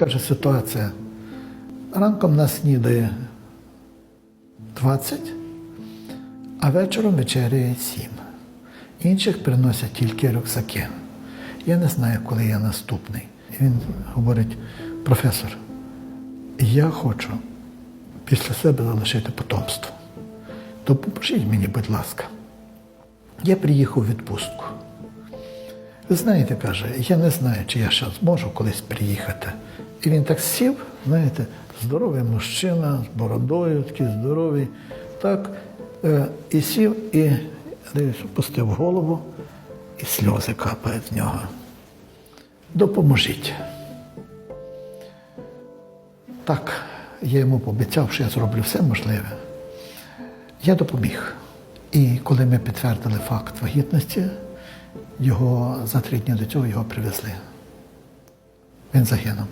каже, ситуація. Ранком нас снідає 20, а вечором вечеряє 7. Інших приносять тільки рюкзаки. Я не знаю, коли я наступний. І він говорить, професор, я хочу після себе залишити потомство. Допоможіть мені, будь ласка. Я приїхав у відпустку. Ви знаєте, каже, я не знаю, чи я ще зможу колись приїхати. І він так сів, знаєте, здоровий мужчина з бородою, такий здоровий, так, е, і сів, і дивись, опустив голову, і сльози капають з нього. Допоможіть. Так, я йому пообіцяв, що я зроблю все можливе. Я допоміг. І коли ми підтвердили факт вагітності, його за три дні до цього його привезли. Він загинув.